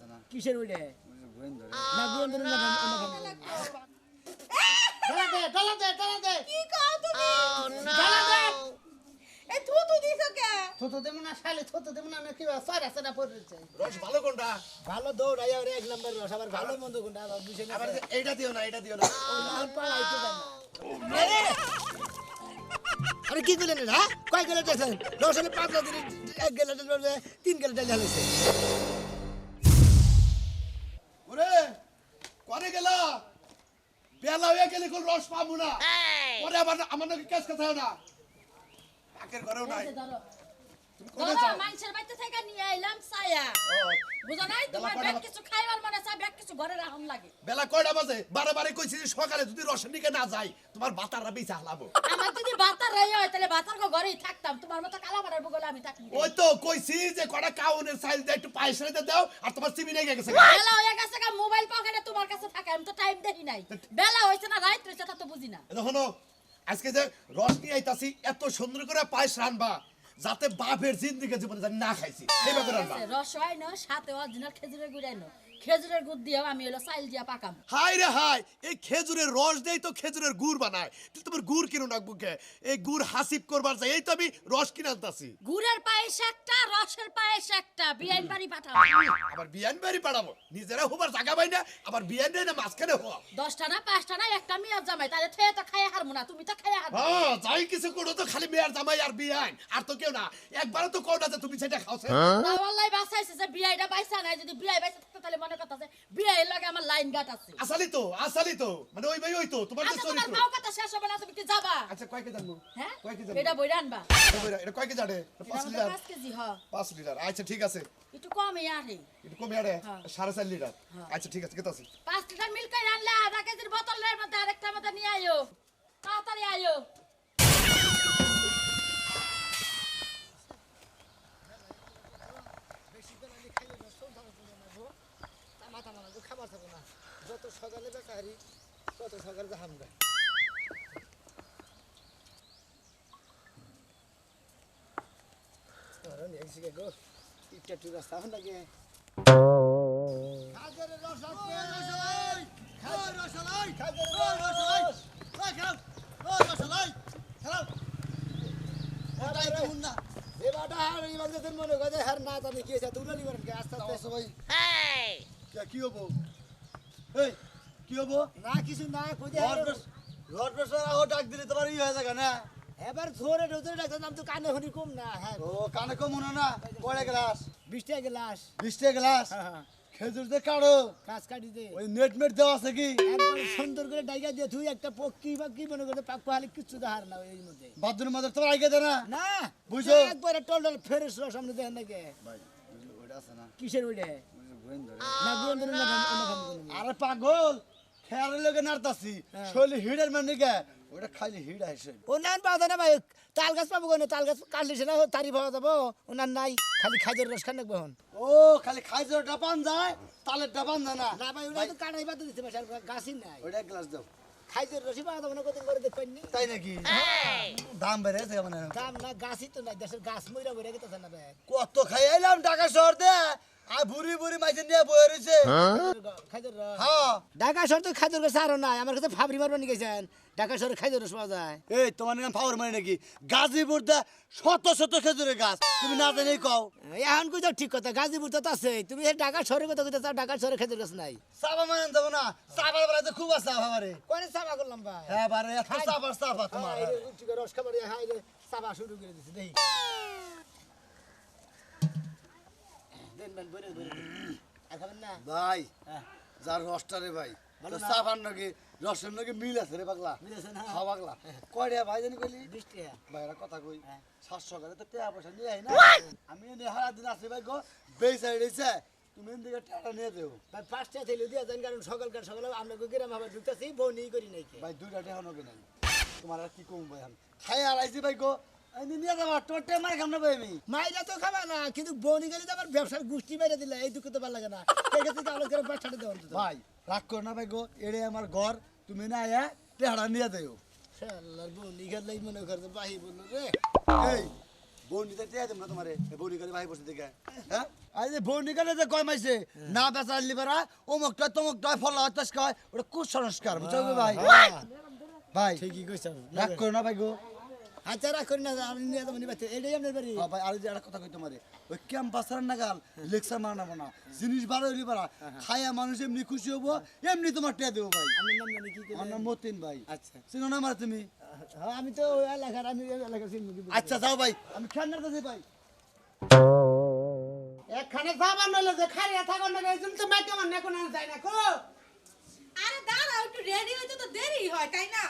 আছে না। কিসের ওইটা? না গুণ ধরে না ডলা দে ডলা দে ডলা দে কি কও তুমি? ডলা দে এ থুতু দিছো কে? থুতু দেবো না শালি থুতু দেবো না না কি সর আছে না রস ভালো কোনটা? ভালো দৌড় আয়া এক নাম্বার রস আবার ভালো মন্দ কোনটা? আবার বুঝে না আবার এইটা দিও না এটা দিও না। পালাইতে আরে! কি করলেন হ্যাঁ? কয় দেখছেন পাঁচ গেলে তিন গেলে ঢালেছে বেলা হয়ে গেলে কোন রস পাবো না। পরে আবার আমার নাকি কেস কথা না। পাকের ঘরেও নাই। তুমি কোথায় যাও মানুষের বাড়িতে থেকে নিয়ে আইলাম ছায়া। বুঝো নাই? তোমার ব্যাগ কিছু খাইবার মনে চাই ব্যাগ কিছু ঘরে রাখুন লাগে। বেলা কয়টা বাজে? বারে বারে কইছি যে সকালে যদি রসের না যাই তোমার বাতাররা বেঁচে হালাবো। আমার যদি বাতার রে হয় তাহলে বাতার গো ঘরেই থাকতাম। তোমার মতো কালা বাড়ার বগলে আমি থাকি ওই তো কইছি যে কটা কাউনের সাইজ দিয়ে একটু পায়েস রেখে দাও আর তোমার চিবি লেগে গেছে। বেলা হয়ে গেছে গা মোবাইল পকেটে তোমার কাছে থাকে আমি তো টাইম দেখি নাই। বেলা হয়েছে না রাত হয়েছে তা তো বুঝি না। দেখো আজকে যে রস নিয়ে আইতাছি এত সুন্দর করে পায়েস রানবা যাতে বাপের জিন্দিকে জীবনে জানি না খাইছি। এইভাবে ব্যাপারে রস হয় না সাথে অরিজিনাল খেজুরের গুড় আইনো খেজুরের গুড় দিয়েও আমি হলো চাইল দিয়া পাকাম। হাই রে হাই এই খেজুরের রস দেই তো খেজুরের গুড় বানায়। তুই তোমার গুড় কিনো না বুকে? এই গুড় হাসিব করবার যাই এই তো আমি রস কিনে আনতাছি। গুড়ের পায়েস একটা রসের পায়েস একটা বিয়াইন বাড়ি পাঠাও। আবার বিয়ান বাড়ি পাঠাবো? নিজেরা হবার জায়গা পাই না আবার বিয়ান দেয় না মাঝখানে হওয়া দশটা না পাঁচটা না একটা মেয়ার জামাই তাহলে থেয়ে তো খাইয়া হারবো না তুমি তো খাইয়া হারবো হ্যাঁ যাই কিছু করো তো খালি মেয়ার জামাই আর বিয়ান আর তো কেউ না। একবারও তো কোন আছে তুমি সেটা খাওছে। না ওয়াল্লাই বাঁচাইছে যে বিয়াইটা বাইসা নাই যদি বিয়াই বাইসা থাকতো তাহলে মনে কথা আছে বিয়াইয়ের লাগে আমার লাইন গাট আছে। আসালি তো আসালি তো। মানে ওই ভাই ওই তো তোমার যে আচ্ছা তোমার চরিত্র। কথা শেষ হবে না তুমি কি যাবা? আচ্ছা কয় কে জানব? হ্যাঁ? কয় কে জানব? এটা বইরা আনবা। এটা কয় কে জানে? এটা লিটার। পাঁচ কেজি হ। পাঁচ লিটার। আচ্ছা ঠিক আছে। একটু কমই আরে। একটু কমে। লিটার। আচ্ছা ঠিক আছে কেতা আছে পাঁচ লিটার মিল্ক আনলে আধা কেজির বোতলের মধ্যে আরেকটা মধ্যে নিয়ে আয়ো তাড়াতাড়ি আয়ো মাথা মাথা খাবার থাকো না যত সকালে বেচা হারি তত সকালে হামরা ধরুন এই সিগে গো ইটটা টু রাস্তা হন লাগে খাজের রস আছে রসলাই খাজের রসলাই খাজের রসলাই ওই খাও ওই রসলাই খাও ওটাই তো হুন্না এবারটা হার এই বাজে মনে করে হার না জানি কি আছে তুলে নিবেন কে? আস্তে আস্তে। ভাই কি হব? এই কি হব? না কিছু না খুঁজে রড প্রেসার আহ ডাক দিলে তোমার ই হয়ে যাবে না? এবার ধরে ঢোকে ডাক্তার নাম তো কানে হনি কম না হ্যাঁ। ও কানে কম মনে না কয়টা গ্লাস? বিশ টাকা গ্লাস। বিশটা গ্লাস? হ্যাঁ হ্যাঁ। খেজুর দিয়ে কাড়ো? কাজ কাটি দে। ওই নেট মেট দেওয়া আছে কি? একবার সুন্দর করে ডাইকা দিয়ে তুই একটা পক্ষী বা কি মনে করে পাক পাহালি কিচ্ছু দেখার না এর মধ্যে। বাথরুম মাঝে তোমার আগে দে না। না বুঝছ? একবার টল টল ফেরেস সামনে দেখেন নাকি। ভাই ওইটা আছে না। কিসের ওইটা? ওই না ধরে না আরে পাগল খেয়াল লোকে নাড়তাছি। হ্যাঁ। শৈলী হিড়ের মানে কে ওটা খাইলে হিড় আসে। ও পাওয়া না ভাই তাল গাছ পাবো কেন? তাল গাছ কাটলে সে না তারি পাওয়া যাব। ও না নাই খালি খাইজের রস খান এখন। ও খালি খাইজের ডাপান যায় তালের ডাপান যায় না। না ভাই ওটা তো কাটাই বাদ দিতে পারছে আর গাছই নাই। এক গ্লাস দাও। খাইজের রসই পাওয়া যাব না কত করে দেখবেন তাই নাকি? দাম বেড়ে গেছে মানে। দাম না গাছই তো নাই দেশের গাছ মইরা বইরা গেতেছে না ভাই। কত খাই এলাম ঢাকা শহর দে। বুড়ি বুড়ি মাইছে নিয়ে বয়ে রয়েছে রস হ্যাঁ। ঢাকা শহর তো খাদ্য রস আরও নাই আমার কাছে ফাবরি মারবা নিয়ে গেছেন। ঢাকা শহরে পাওয়া যায়। এই তোমার নাম পাওয়ার মানে নাকি? গাজীপুর দা শত শত খেজুরের গাছ তুমি না জানি কও। এখন কই যাও ঠিক কথা গাজীপুর তো আছে তুমি এই ঢাকা শহরে কথা কইতে চাও ঢাকা শহরে খাদ্য রস নাই। চাপা মানে দেবো না চাপার বেলা তো খুব আছে আবারে কোনে চাপা করলাম ভাই? হ্যাঁ বারে এত তোমার। হ্যাঁ, এই রে, উঠি করে রস খাবার হ্যাঁ এই শুরু করে দিছি দেখি। ভাই হ্যাঁ। যার রসটা রে ভাই? চাপার নাকি রসের নাকি মিল আছে রে পাগলা? না? হ্যাঁ পাগলা। কয়টা ভাই জানি কইলি? বিশ টাকা। ভাই একটা কথা কই হ্যাঁ। সাতশো করে তো টাকা পয়সা নিয়ে আই না? আমি এনে হারা দিন আসি ভাই গো বেসাই রয়েছে তুমি দিকে টাকা নিয়ে দেও ভাই পাঁচটা থেকে দিয়া যান কারণ সকালকার সকালে আমরা গ্রাম আবার ঢুকতেছি বউ নিয়ে করি নাই ভাই দুইটা টাকা নগে নাই তোমার আর কি কম ভাই আমি খাই আর আইছি ভাই গো। আমি নিয়ে যাব তোর টাকা মার খাম না ভাই আমি। মাইরা তো খাবা না কিন্তু বনি গেলে তো আবার ব্যবসার গোষ্ঠী মেরে দিলে এই দুঃখ তো ভালো লাগে না। ভাই রাগ করো না ভাই গো এড়ে আমার ঘর তুমি না আয়া টেহারা নিয়ে দেও বনি মনে করছে বাহি বলল রে। এই বৌনিতে টিয়া দেব না তোমারে বৌনি করে ভাই বসে দেখে। হ্যাঁ? আই যে বৌনিকালে যে কয় মাইছে না বেচার লিবারা অমুক টয় তমুক টয় ফল হতাশ কয় ওটা কুসংস্কার বুঝছ ভাই? ভাই ঠিকই কইছ। রাগ করো না ভাই গো রাখ করি না আমি নিয়ে যাব নিবাতে এটাই আপনার বাড়ি। ভাই আর যে একটা কথা কই তোমারে? ওই ক্যাম্পাসার নাগাল লেকচার মানাবো না। জিনিস ভালো হইলি খায়া মানুষ এমনি খুশি হব এমনি তোমার টিয়া দেবো ভাই। আমার নাম জানি কি আমার নাম মতিন ভাই। আচ্ছা। চিনো না আমার তুমি? হ্যাঁ আমি তো ওই এলাকার আমি এলাকার চিনি আচ্ছা যাও ভাই। আমি খেয়াল রাখতে ভাই। একখানে যাবার নইলে যে খারিয়া থাকার না জন্য তো মাইকে মনে কোন যায় না কো। আরে দাঁড়াও একটু রেডি হইতে তো দেরি হয় তাই না?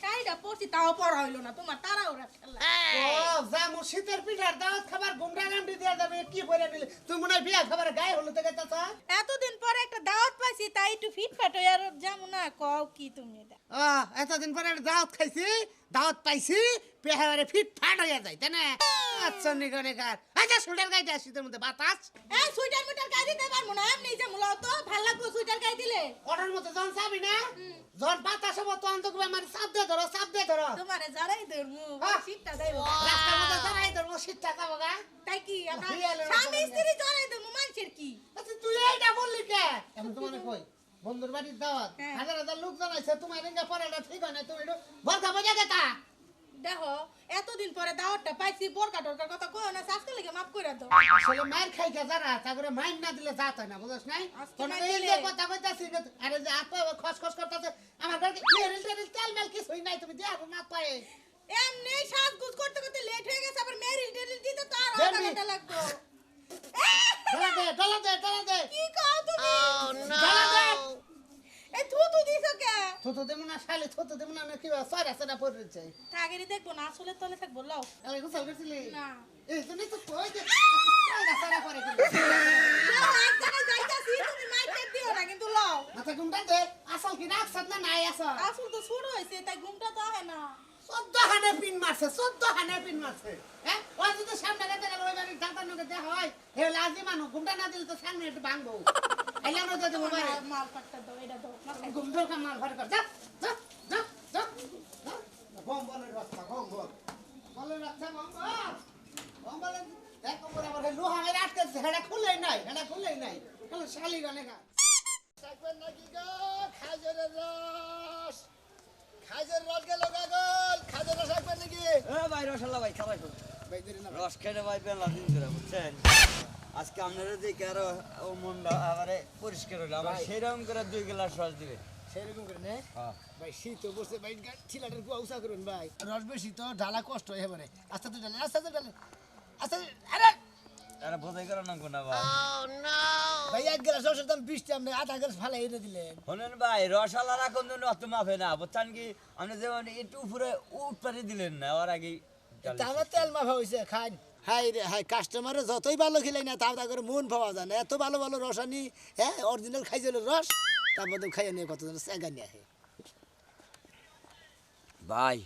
ইস, শাড়িটা তাও পরা হইল না। তোমার তারা খেলা। ও যা মু শীতের পিঠার দাওয়াত খাবার গুমরা গামটি দিয়া যাবে কি পরে দিলে? তুই মনে হয় বিয়া খাবার গায়ে হলো থেকে চাচা? এতদিন পরে একটা দাওয়াত পাইছি তাই একটু ফিটফাট হয়ে আর যাব না কও কি তুমি এটা? আহ, এতদিন পরে একটা দাওয়াত খাইছি দাওয়াত পাইছি পেহারে ফিট ফাট হয়ে যায় তাই না? আচ্ছা নিগনে কার আচ্ছা সুলের গাইতে শীতের মধ্যে বাতাস। এই সুইটার মুটার গায়ে দিতে পারব না এমনি যে মূলত তো ভালো লাগবো সুইটার গায়ে দিলে ওটার মধ্যে যখন চাবি না যখন বাতাস হব তখন তো আমার চাপ দিয়ে ধরো চাপ দিয়ে ধরো। তোমারে যারাই ধরমু আহ! শীতটা দেব। রাস্তার মধ্যে দাঁড়াই ধরবো শীতটা খাব গা। তাই কি আমরা স্বামী মতো স্ত্রী জড়াই দেবো মানুষের কি? আচ্ছা তুই এইটা বললি কে? এমন তোমার কই? বন্ধুর বাড়ির দাওয়াত। হ্যাঁ। হাজার হাজার লোক জানাইছে তোমার রেঙ্গা পড়াটা ঠিক হয় না তুমি একটু বরকা বজা গেতা। দেখো এতদিন পরে দাওয়াতটা পাইছি বোরকা টরকার কথা কো না আজকে লেগে মাফ করে দাও। আসলে মায়ের খাই কে যারা তারপরে মাইন না দিলে যাত হয় না বুঝছ নাই? আজকে এই যে কথা কইতাছি আরে যে আপা খস খস করতাছে আমার বাড়িতে মেরিল টেরিল তেল মেল কিছুই নাই তুমি দেখাবো না পায়ে। এমনি সাজগুজ করতে করতে লেট হয়ে গেছে আবার মেরিল টেরিল দিতে তো আর আধা ঘণ্টা লাগতো। দে ডলা দে ডলা দে কি কও তুমি? ডলা দে এই থু থু দিছো কে? থুতু দেবো না শালে থুতু দেবো না কি সারা সারা পড়ে রয়েছে। টাগেরি দেখব না আসলে তলে থাকব লাও। আমি গোসল করছিলি? না। এই জন্যই তো কই যে সারা সারা পড়ে কিন্তু এক জায়গায় যাইতাছি তুমি মাইকে দিও না কিন্তু লাও। মাথা ঘুমটা দে আসল কি রাখছত না নাই আসল? আসল তো শুরু হয়েছে তাই ঘুমটা তো আহে না। চোদ্দ হানে পিন মারছে চোদ্দ হানে পিন মারছে। হ্যাঁ? ওই যদি সামনে গেতে গেলে ওই বাড়ির দাঁতার নকে দেখা হয়। হে লাজি মানুষ ঘুমটা না দিলে তো সামনে একটু ভাঙবো। এলে আমরা যদি মোবাইল মাল- মাল পাট্টা দাও এটা দাও ঘুম ধর কামাল ঘর কর যা যা যা যা। বম বলের রাস্তা বম বল বলের রাস্তা বম বল বম বলের দেখ ওপরে আবার লোহা মেরে আটকেছে হেডা খুললেই নাই হেডা খুললেই নাই। হলো শালি গানে গা থাকবেন নাকি গো খাজরের রস। খাজরের রস গেল গাগল খাজরের রস থাকবেন নাকি? এ ভাই রসাল্লা ভাই খারাপ ভাই দেরি না রস খেতে ভাই বেলা দিন ধরে বুঝছেন? আজকে আপনারা দেখে আরও ও মনটা আবারে পরিষ্কার হলো। আবার সেরকম করে দুই গ্লাস রস দিবে। সেরকম করে নে। হ্যাঁ। ভাই শীত বসে ভাই ছিলাটার কুয়া উষা করুন ভাই। রস বেশি তো ঢালা কষ্ট হয় এবারে আস্তে আস্তে আস্তে আস্তে ঢালেন আস্তে আস্তে- আরে আরে বোঝাই করে না ভাই। ভাই এক গ্লাস রসের দাম বিশটা আপনি আধা গ্লাস ফালাই এনে দিলেন। শোনেন ভাই রসালা রাখুন জন্য অত মাফে না বুঝছেন কি? আপনি যেমন একটু উপরে উঠপারে দিলেন না ওর আগে তা আমার তেল মাফা হয়েছে খান। হাই রে হাই কাস্টমারে যতই ভালো খেলাই না তাও তা করে মন পাওয়া যায় না। এত ভালো ভালো রসানি হ্যাঁ অরিজিনাল খাইছিল রস তারপর খাইয়ে নিয়ে কতজন স্যাগা নিয়ে আসে। ভাই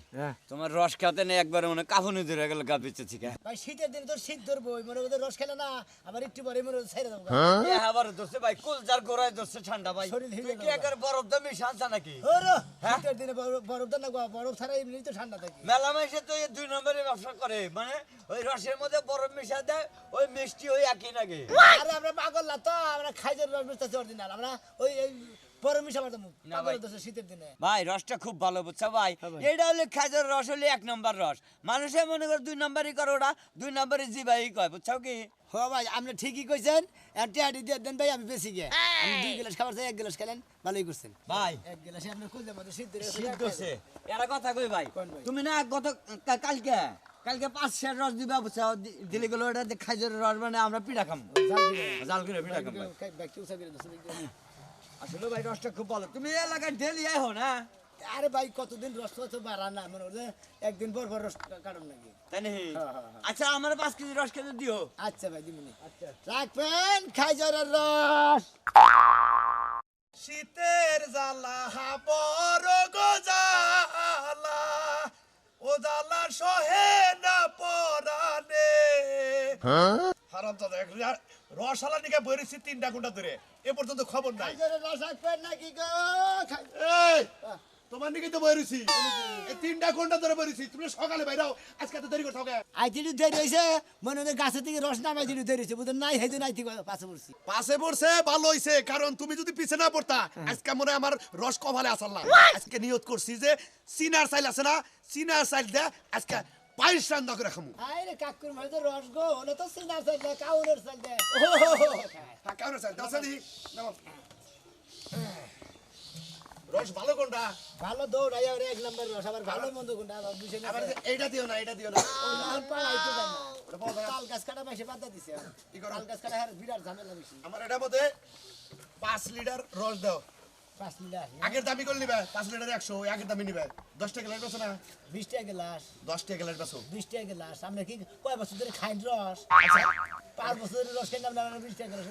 তোমার রস খাতে নেই একবার মনে কাফনে ধরে গেল গা পিচ্ছে থেকে ভাই শীতের দিন তোর শীত ধরবো মনে ওদের রস খেলে না আবার একটু পরে মনে ছেড়ে দেবো এ আবার দোষে ভাই কুলজার গোড়ায় দোষে ঠান্ডা ভাই। তুই কি একবার বরফ দামি শান্তা নাকি? ওরো হ্যাঁ? শীতের দিনে বরফ- বরফ না বরফ ছাড়া এমনি তো ঠান্ডা থাকে। মেলা মাসে তো এই দুই নম্বরে ব্যবসা করে মানে ওই রসের মধ্যে বরফ মিশা দেয় ওই মিষ্টি ওই একই লাগে আরে আমরা পাগল না তো আমরা খাইজের রস বেচতেছি অরিজিনাল আমরা ওই না ভাই। শীতের দিনে। ভাই রসটা খুব ভালো বুঝছ ভাই? এটা হলে খাজার রস হলে এক নম্বর রস। মানুষে মনে করে দুই নম্বরই করে ওটা দুই কয় বুঝছ কি? হ ভাই আপনি ঠিকই কইছেন। একটা আডি দিয়ে দেন ভাই আমি বেশি গে। আমি দুই গ্লাস খাবার চাই এক গ্লাস খেলেন ভালোই করছেন। ভাই। এক গ্লাসে আপনার খুঁজে মতো শীত শীত করছে এরা কথা কই ভাই? তুমি না গত কালকে কালকে পাঁচ শের রস দিবা বুঝছ? দিলে গেলো ওটা খাইজের রস মানে আমরা পিঠা খাম। জাল জাল করে পিঠা খাম। আসলে ভাই রসটা খুব ভালো। তুমি এই এলাকায় ডেলি আইহো না? আরে ভাই কতদিন রস তো বাড়া না মনে হচ্ছে একদিন পর পর রস কাটন নাকি? তাই নাকি? হ্যাঁ, হ্যাঁ, হ্যাঁ। আচ্ছা আমার পাঁচ কেজি রস খেতে দিও। আচ্ছা ভাই দিমুনি। রাখবেন খাই খাইজরের রস। শীতের জ্বালা বড় গো জ্বালা ও জ্বালা সহে না পরানে হারাম রসালা নিকে বেরিয়েছি তিনটা ঘণ্টা ধরে। এ পর্যন্ত খবর নাই। নাকি তোমার নিকে তো বইরেছি। এই তিনটা ঘণ্টা ধরে বইরেছি। তুমি সকালে বাইরাও আজকে তো দেরি একটু দেরি হয়েছে মনে হয় গাছের থেকে রস নামাই দিলে দেরি বুঝলেন? নাই হেঁটে নাই থেকে পাশে পড়ছি। পাশে পড়ছে ভালো হইছে কারণ তুমি যদি পিছে না পড়তা আজকে মনে হয় আমার রস কপালে আসাল না আজকে নিয়ত করছি যে সিনার সাইল আছে না সিনার সাইল দে আজকে পায়েস রান্না করে খামু আরে কাকুর মাঝে রস গো হলে তো সিনার সাইড দেয় কাউরের সাইড দেয় হ্যাঁ, কেমন সাইল দাও। সাদি রস ভালো কোনটা? ভালো দৌড়াই আর এক নম্বর রস আবার ভালো মন্দ কোনটা? আবার বুঝে না আবার এইটা দিও না এটা দিও না। পালাইতে যায় না। ওটা পাওয়া যায় না। তাল গাছ কাটা পাইছে বাদ দিছে। কি করো? তাল গাছ কাটা হার বিরাট ঝামেলা বেশি। আমার এটার মধ্যে পাঁচ লিটার রস দাও। আগের দামি করে নিবে পাঁচ লিটার একশো আগের দামি নিবে দশ টাকা গ্লাস বেছো না বিশ টাকা গ্লাস দশ টাকা গ্লাস বেছো বিশ টাকা গ্লাস আমরা কি কয় বছর ধরে খাই রস পাঁচ বছর ধরে রস খাই আমরা বিশ টাকা গ্লাস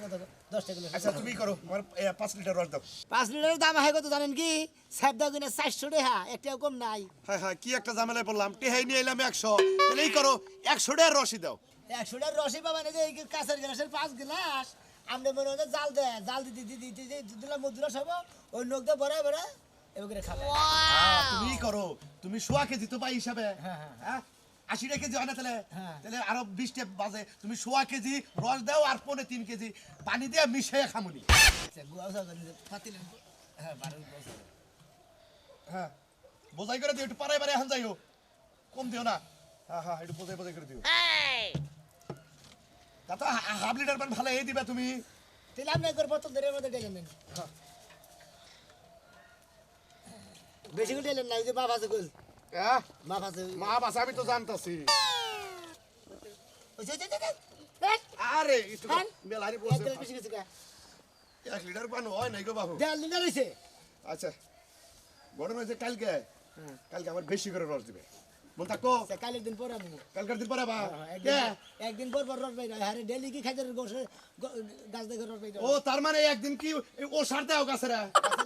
দশ টাকা আচ্ছা তুমি করো আমার পাঁচ লিটার রস দাও পাঁচ লিটারের দাম হয় কত জানেন কি সাবদা কিনে চারশো টাকা একটাও কম নাই হ্যাঁ হ্যাঁ কি একটা ঝামেলায় পড়লাম টেহাই নিয়ে এলাম একশো তাহলে এই করো একশো টাকার রসই দাও একশো টাকার রসই পাবা না যে এই কাঁচের গ্লাসের পাঁচ গ্লাস আমরা মনে হয় জাল দেয় জাল দিতে দিতে দিতে দিলাম মধুরা সব ওই নখ দিয়ে ভরে এবার খাবে। তুমি করো। তুমি সোয়া কেজি তো পাই হিসাবে। হ্যাঁ আশিটা কেজি হয় না তাহলে? হ্যাঁ। তাহলে আরও বিশটা বাজে। তুমি সোয়া কেজি রস দাও আর পনে তিন কেজি। পানি দিয়ে মিশিয়ে খামুনি। আচ্ছা, হ্যাঁ হ্যাঁ। বোঝাই করে দিও একটু পাড়ায় পাড়ায় এখন যাইও। কম দিও না। হ্যাঁ হ্যাঁ একটু বোঝাই বোঝাই করে দিও। তা তো হাফ লিটার পানি ভালো এই দিবা তুমি। তাহলে একবার বোতল ধরে মধ্যে ডেলে নেন বেশি করে ডেলেন না এই যে মাপ আছে গোল। হ্যাঁ মাপ আছে মা বাস আমি তো জানতাছি। যে, যে, যে, যে, আরে হ্যাঁ? মেলারি। এক লিটার পানি হয় নাই গো বাবু। দেড় লিটার হয়েছে আচ্ছা বড় হয়েছে কালকে কালকে আমার বেশি করে রস দিবে। মন থাকো কালের দিন পরে আমি কালকের দিন পরে বা একদিন পর পর রস বাইরে আরে ডেলি কি খাই গোসে গাছ দেখে রস বাইরে ও তার মানে একদিন কি ও সার দেও গাছেরা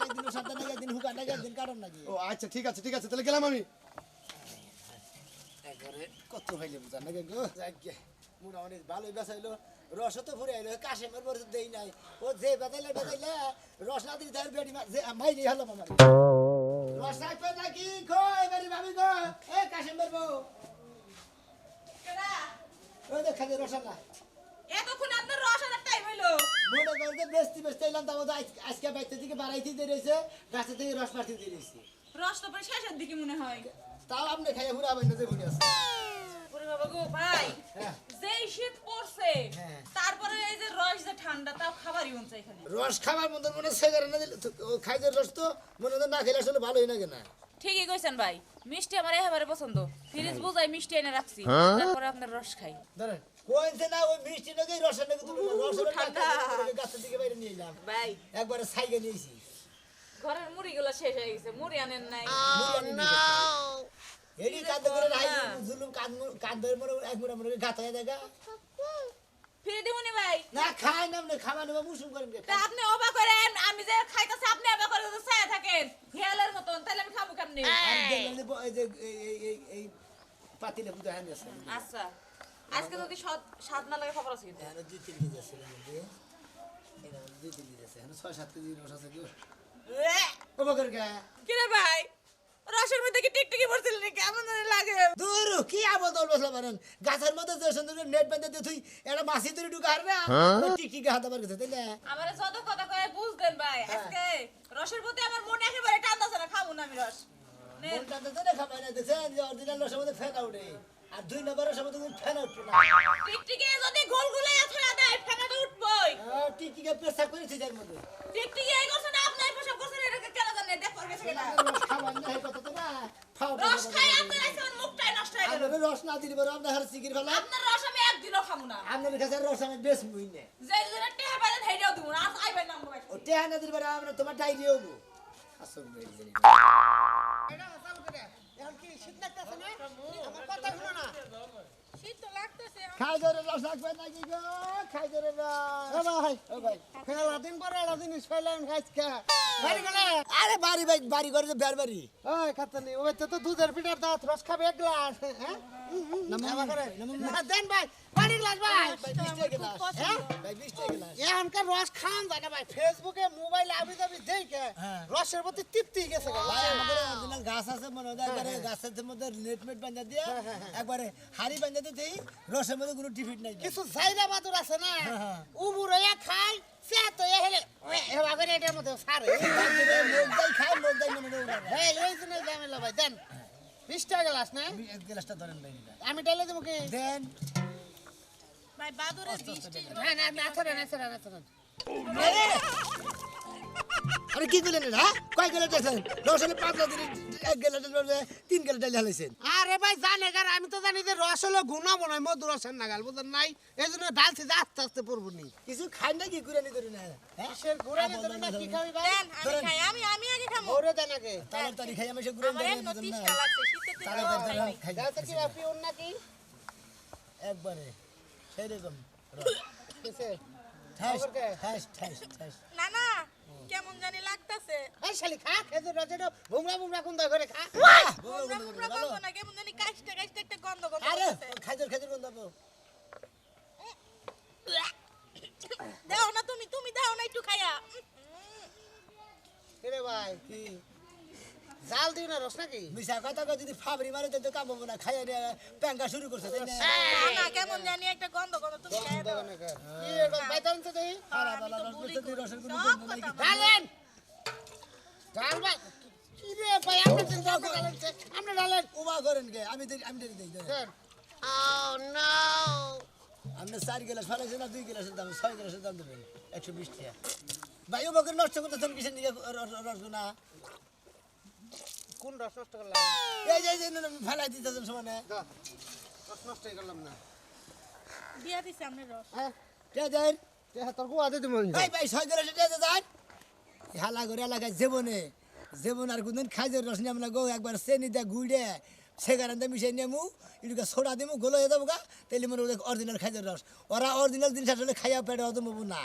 একদিন সাদা নাকি একদিন হুকা নাকি একদিন কারণ নাকি ও আচ্ছা ঠিক আছে ঠিক আছে তাহলে গেলাম আমি একবারে কত হইলে বুঝা নাকি গো যাকে মোটামুটি ভালোই বেসাইলো রস তো ফুরে আইলো কাশেমের পরে দেই নাই ও যে বেদাইলে বেদাইলে রস না দিলে তার বেডি যে মাইলি হলো আমার রস রাখবে নাকি গো এবারে ভাবি গো এ কাশেমের বউ কেডা? ওই দেখ খালি রস এতক্ষণ আপনার রস আনার টাইম হইল। মনে করে যে বেস্তি এলাম আজকে বাইতে থেকে বাড়াইতে দিয়ে রয়েছে গাছের থেকে রস পাঠি দিয়ে রয়েছে রস তো শেষের দিকে মনে হয়। তাও আপনি খাইয়া ঘুরে আবেন না যে ঘুরে আছে ওরে বাবা গো ভাই হ্যাঁ। যেই শীত পড়ছে হ্যাঁ। তারপরে এই যে রস যে ঠান্ডা তাও খাবারই মন চাই এখানে। রস খাবার মতন মনে সেগারে না দিলে তো ও রস তো মনে না খেলে আসলে ভালোই লাগে না। ঠিকই কইছেন ভাই মিষ্টি আমার একেবারে পছন্দ। ফ্রিজ বুঝাই মিষ্টি এনে রাখছি তারপরে আপনার রস খাই। ধরেন কোয়েন্সে না ওই মিষ্টি নাকি রসের নাকি তুমি রসের ঠান্ডা। গাছের দিকে বাইরে নিয়ে এলাম। ভাই। একবারে সাইকে নিয়েছি। ঘরের মুড়ি গুলো শেষ হয়ে গেছে মুড়ি আনেন নাই। এডি কান্দে করে রাই জুলুম কান কান ধরে মনে এক মুড়া মনে গাতা দেখা। ফিরে দিবনি ভাই? না খাই না মানে খাওয়া নেবা মুসুম করেন তা আপনি অবাক করেন আমি যে খাইতেছি আপনি অবাক করে তো ছায়া থাকেন। হেয়ালের মতন তাহলে আমি খাব কেমনি? আর দেখলে এই যে এই এই পাতিলে বুঝা হ্যাঁ আচ্ছা। আজকে যদি স্বাদ না লাগে খবর আছে কিন্তু। দুই তিন কেজি আছে দুই তিন কেজি আছে ছয় সাত কেজি রস আছে কি? ও বকর কে? কিরে ভাই? রসের মধ্যে কি টিকটিকি পড়ছিল নাকি? কেমন জানি লাগে। দূর কি দল বসলা পারেন গাছের মধ্যে যে সুন্দর নেট বেঁধে দিয়ে তুই একটা মাছি ধরে ঢুকা হার না টিকটিকি হাতে পার গেছে তাই না? আমার যত কথা কয়ে বুঝদেন ভাই আজকে রসের প্রতি আমার মনে একেবারে টান আছে না খাব না আমি রস। না। দেখছেন? যে অরিজিনাল রসের মধ্যে ফেনা উঠে আর দুই নম্বরের সময় তো ফেনা উঠবে না। টিকটিকি যদি গোল গুলে ছড়া দেয় ফেনা তো উঠবই। টিকটিকে পেশাব করেছে যার মধ্যে। টিকটিকি এই করছে না আপনার পোশাক করছেন এটাকে কেন জানেন দেখ পড়ে গেছে কিনা রস খাই আপনার আজকে মুখটাই নষ্ট হয়ে গেল। আপনার রস না দিলে বড় আপনার হার সিকির ফেলা। আপনার রস আমি একদিনও খাব না। আপনার কাছে রস আমি বেশ মুই না। যে যে টেহা পাইলেন হেডেও দিব না আইবেন না আমার ও টেহা না দিলে বড় আমরা তোমার ডাইরি হব আসল মেয়ে জানি শীত তো লাগতেছে খাই ধরে রস রাখবে নাকি গো ভাই ও ভাই। খেলা দিন পরে একটা জিনিস পাইলাম আজকে বাড়ি গেলে? আরে বাড়ি বাড়ি করে বের বাড়ি ওই খাতানি ওই তো তো দুধের পিঠার দাঁত রস খাবে এক গ্লাস হ্যাঁ? দেন ভাই পানি গ্লাস ভাই। হ্যাঁ? এখনকার রস খান যায় না ভাই। ফেসবুকে মোবাইলে আবি যাবি দেখে রসের প্রতি তৃপ্তি গেছে অরিজিনাল গাছ আছে মনে হয় একবারে গাছের মধ্যে নেট মেট বান্ধা দিয়ে একবারে হাড়ি বান্ধা দিয়ে দেই রসের মধ্যে কোনো টিফিট নাই। কিছু জাইরা বাদুর আছে না? উবুর হয়ে করে এটার মধ্যে সারে। মোগদাই খাই মোগদাই মনে নেই এই এই জন্য ঝামেলা ভাই দেন। বিশ টাকা গ্লাস না এক গ্লাসটা ধরেন ভাই আমি ডালে দেবো কি দেন ভাই বৃষ্টি না না না না না না আরে কি করলেন এটা? কয় গেলে দেখেন রসলে পাঁচ দিন এক গেলে তিন গেলে ডালি হালাইছেন। আরে ভাই জানে কার? আমি তো জানি যে রস হলো গুণাবো না মধু রসের নাগাল বুঝলেন নাই? এই জন্য ডালছি যে আস্তে আস্তে পড়ব নি। কিছু খাই না কি কুরানি করি না? হ্যাঁ? কিসের ঘুরানি ধরে না কি খাবি ভাই? আমি খাই আমি আমি আগে খাব ওরে দেন আগে। তাড়াতাড়ি খাই আমি সে এমন তিষ্টা লাগছে শীতের দিনে খাই। যাতে কি আপনি ওর নাকি? একবারে সেই রকম কে? ঠাস ঠাস ঠাস। না না কেমন জানি লাগতাছে। এই শালি খা খেজুর রসেটা বুমরা ভুমরা কোন দয় করে খা। ভুমরা ভুমরা গন্ধ না কেমন জানি কাশতে কাশতে একটা গন্ধ গন্ধ আরে খেজুর খেজুর গন্ধ দাও না তুমি তুমি দাও না একটু খাইয়া। কিরে ভাই কি? জাল দিও না রস নাকি? মিশা কথা কয় যদি ফাবরি মারে তো কাম হবে না খাইয়া নিয়ে প্যাঙ্কা শুরু করছে তাই না? কেমন জানি একটা গন্ধ গন্ধ তুমি খাইয়া দাও। কি এটা বাইতান তো দেই আমি আলা তো রস করতে করি। রসের কোনো গন্ধ নাই ডালেন! ডাল ভাই কি রে ভাই আপনি চিন্তা করে ডালেন আপনি ডালেন। উমা করেন কে আমি দেই আমি দেই দেই দেই। ও নো আপনি চার গেলাস ফেলাইছেন না দুই গেলাসের দাম ছয় গেলাসের দাম দেবেন একশো বিশ টাকা। ভাই উমা করে নষ্ট করতেছেন কিসের নিয়ে রসগুনা কোন রস নষ্ট করলাম। এই যে এই যে ফেলাই দিতেছেন সমানে রস নষ্ট করলাম না। দিয়া দিছে আপনার রস। হ্যাঁ কে দেন তে তোর গোয়া দিতে ভাই ভাই ছয় গেলাসের টাকা দেন হালা করে এলাকায় জীবনে জীবন আর কোনদিন খাইজের রস নিয়ে আমরা গো। একবার চেনি দিয়ে গুড়ে সেখানে নেমু এটুকে সোডা দিমু গোলো হয়ে যাব গা তাইলে মনে অরিজিনাল খাইজের রস। ওরা অরিজিনাল জিনিস আসলে খাইয়া পেটে অত না।